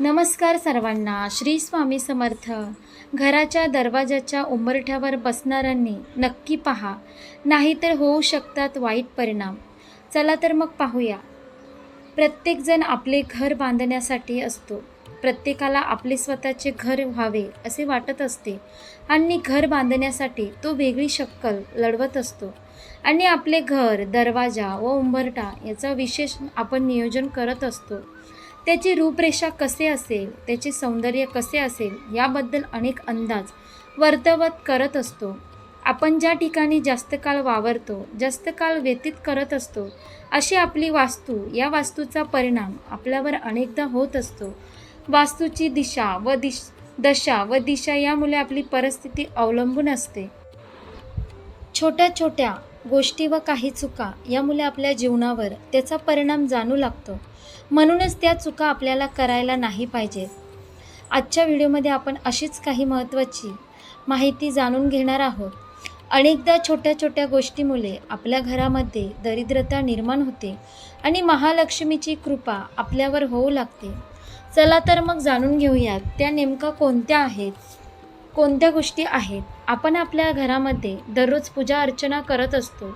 नमस्कार सर्वांना श्री स्वामी समर्थ. घराच्या दरवाजाच्या उंबरठ्यावर बसणाऱ्यांनी नक्की पहा. नाहीतर होऊ शकतात वाईट परिणाम. चला तर मग पाहूया. प्रत्येकजण आपले घर बांधण्यासाठी असतो. प्रत्येकाला आपले स्वतःचे घर व्हावे असे वाटत असते. आणि घर बांधण्यासाठी तो वेगळी शक्कल लढवत असतो. आणि आपले घर दरवाजा व उंबरठा याचा विशेष आपण नियोजन करत असतो. त्याची रूपरेषा कसे असेल त्याचे सौंदर्य कसे असेल याबद्दल अनेक अंदाज वर्तवत करत असतो. आपण ज्या ठिकाणी जास्त काळ वावरतो जास्त काळ व्यतीत करत असतो अशी आपली वास्तू या वास्तूचा परिणाम आपल्यावर अनेकदा होत असतो. वास्तूची दिशा व दिश दशा व दिशा यामुळे आपली परिस्थिती अवलंबून असते. छोट्या छोट्या गोष्टी व काही चुका यामुळे आपल्या जीवनावर त्याचा परिणाम जाणू लागतो. म्हणूनच त्या चुका आपल्याला करायला नाही पाहिजेत आजच्या व्हिडिओमध्ये आपण अशीच काही महत्त्वाची माहिती जाणून घेणार आहोत. अनेकदा छोट्या छोट्या गोष्टीमुळे आपल्या घरामध्ये दरिद्रता निर्माण होते आणि महालक्ष्मीची कृपा आपल्यावर होऊ लागते. चला तर मग जाणून घेऊयात त्या नेमका कोणत्या आहेत कोणत्या गोष्टी आहेत. आपण आपल्या घरामध्ये दररोज पूजा अर्चना करत असतो.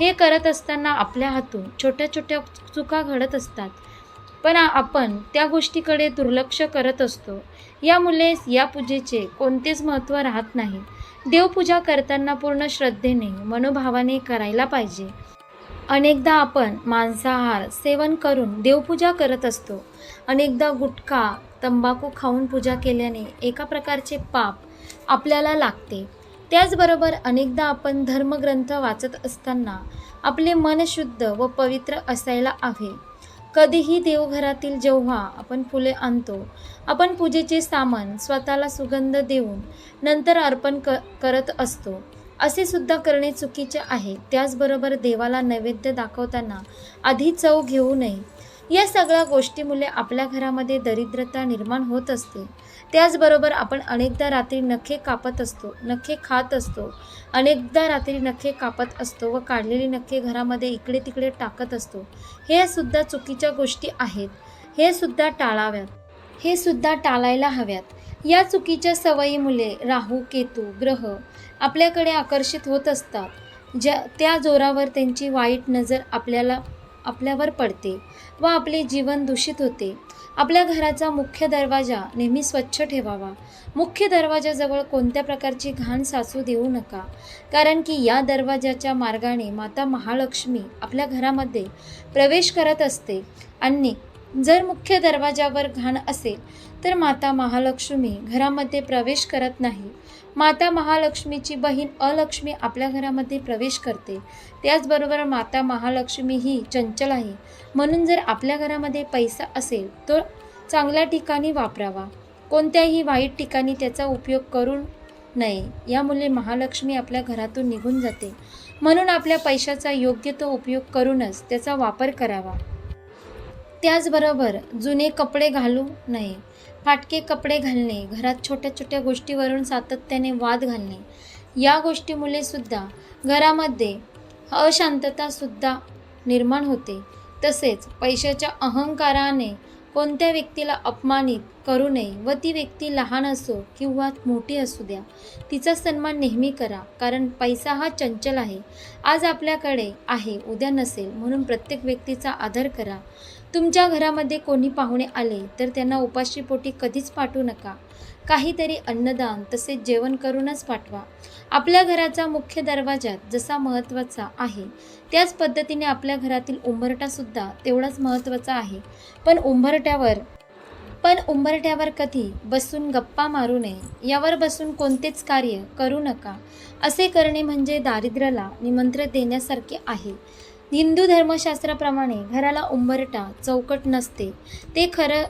हे करत असताना आपल्या हातून छोट्या छोट्या चुका घडत असतात. पण आपण त्या गोष्टीकडे दुर्लक्ष करत असतो. यामुळे या पूजेचे कोणतेच महत्त्व राहत नाही. देवपूजा करताना पूर्ण श्रद्धेने मनोभावाने करायला पाहिजे. अनेकदा आपण मांसाहार सेवन करून देवपूजा करत असतो. अनेकदा गुटखा तंबाखू खाऊन पूजा केल्याने एका प्रकारचे पाप आपल्याला लागते. त्याचबरोबर अनेकदा आपण धर्मग्रंथ वाचत असताना आपले मन शुद्ध व पवित्र असायला हवे. कधीही देवघरातील जेव्हा आपण फुले आणतो आपण पूजेचे सामान स्वतःला सुगंध देऊन नंतर अर्पण क करत असतो. असे सुद्धा करणे चुकीचे आहे. त्याचबरोबर देवाला नैवेद्य दाखवताना आधी चव घेऊ नये. या सगळ्या गोष्टीमुळे आपल्या घरामध्ये दरिद्रता निर्माण होत असते. त्याचबरोबर आपण अनेकदा रात्री नखे कापत असतो नखे खात असतो अनेकदा रात्री नखे कापत असतो व काढलेली नखे घरामध्ये इकडे तिकडे टाकत असतो. हे सुद्धा चुकीच्या गोष्टी आहेत. हे सुद्धा टाळाव्यात. हे सुद्धा टाळायला हव्यात. या चुकीच्या सवयीमुळे राहू केतू ग्रह आपल्याकडे आकर्षित होत असतात. ज्या त्या जोरावर त्यांची वाईट नजर आपल्याला आपल्यावर पडते व आपले जीवन दूषित होते. आपल्या घराचा मुख्य दरवाजा नेहमी स्वच्छ ठेवावा. मुख्य दरवाजाजवळ कोणत्या प्रकारची घाण साचू देऊ नका. कारण की या दरवाजाच्या मार्गाने माता महालक्ष्मी आपल्या घरामध्ये प्रवेश करत असते. आणि जर मुख्य दरवाजावर घाण असेल तर माता महालक्ष्मी घरामध्ये प्रवेश करत नाही. माता महालक्ष्मीची बहीण अलक्ष्मी आपल्या घरामध्ये प्रवेश करते. त्याचबरोबर माता महालक्ष्मी ही चंचल आहे. म्हणून जर आपल्या घरामध्ये पैसा असेल तर चांगल्या ठिकाणी वापरावा. कोणत्याही वाईट ठिकाणी त्याचा उपयोग करू नये. यामुळे महालक्ष्मी आपल्या घरातून निघून जाते. म्हणून आपल्या पैशाचा योग्य तो उपयोग करूनच त्याचा वापर करावा. त्याचबरोबर जुने कपडे घालू नये फाटके कपडे घालणे घरात छोट्या छोट्या गोष्टीवरून सातत्याने वाद घालणे या गोष्टीमुळे सुद्धा घरामध्ये अशांततासुद्धा निर्माण होते. तसेच पैशाच्या अहंकाराने कोणत्या व्यक्तीला अपमानित करू नये व ती व्यक्ती लहान असो किंवा मोठी असू द्या तिचा सन्मान नेहमी करा कारण पैसा हा चंचल आहे. आज आपल्याकडे आहे उद्या नसेल म्हणून प्रत्येक व्यक्तीचा आदर करा. तुमच्या घरामध्ये कोणी पाहुणे आले तर त्यांना उपाशीपोटी कधीच पाठवू नका. काहीतरी अन्नदान तसेच जेवण करूनच पाठवा. आपल्या घराचा मुख्य दरवाजात जसा महत्त्वाचा आहे त्याच पद्धतीने आपल्या घरातील उंबरटासुद्धा तेवढाच महत्त्वाचा आहे. पण उंबरट्यावर पण उंबरट्यावर कधी बसून गप्पा मारू नये यावर बसून कोणतेच कार्य करू नका. असे करणे म्हणजे दारिद्र्याला निमंत्रण देण्यासारखे आहे. हिंदू धर्मशास्त्राप्रमाणे घराला उंबरटा चौकट नसते. ते खरं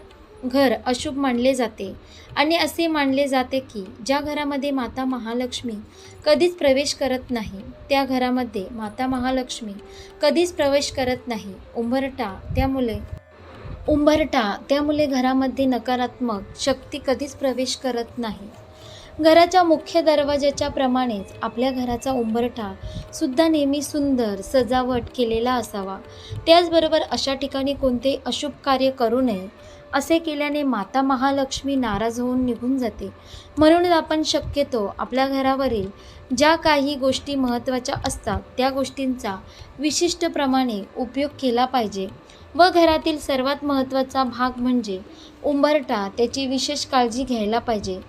घर अशुभ मानले जाते. आणि असे मानले जाते की ज्या घरामध्ये माता महालक्ष्मी कधीच प्रवेश करत नाही त्या घरामध्ये माता महालक्ष्मी कधीच प्रवेश करत नाही. उंबरटा त्यामुळे उंबरटा त्यामुळे घरामध्ये नकारात्मक शक्ती कधीच प्रवेश करत नाही. घराच्या मुख्य दरवाजाच्या प्रमाणेच आपल्या घराचा उंबरठा सुद्धा नेहमी सुंदर सजावट केलेला असावा. त्याचबरोबर अशा ठिकाणी कोणते अशुभ कार्य करू नये असे केल्याने माता महालक्ष्मी नाराज होऊन निघून जाते. म्हणूनच आपण शक्यतो आपल्या घरावरील ज्या काही गोष्टी महत्त्वाच्या असतात त्या गोष्टींचा विशिष्ट प्रमाणे उपयोग केला पाहिजे. व घरातील सर्वात महत्त्वाचा भाग म्हणजे उंबरटा त्याची विशेष काळजी घ्यायला पाहिजे.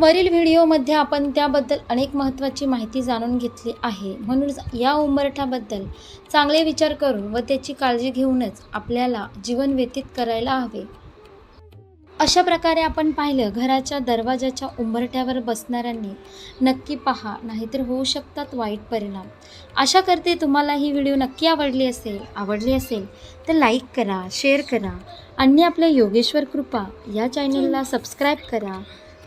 वरील व्हिडिओमध्ये आपण त्याबद्दल अनेक महत्त्वाची माहिती जाणून घेतली आहे. म्हणून या उंबरठाबद्दल चांगले विचार करून व त्याची काळजी घेऊनच आपल्याला जीवन व्यतीत करायला हवे. अशा प्रकारे आपण पाहिलं घराच्या दरवाजाच्या उंबरठ्यावर बसणाऱ्यांनी नक्की पहा नाहीतर होऊ शकतात वाईट परिणाम. आशा करते तुम्हाला ही व्हिडिओ नक्की आवडली असेल आवडली असेल तर लाईक करा शेअर करा आणि आपल्या योगेश्वर कृपा या चॅनलला सबस्क्राईब करा.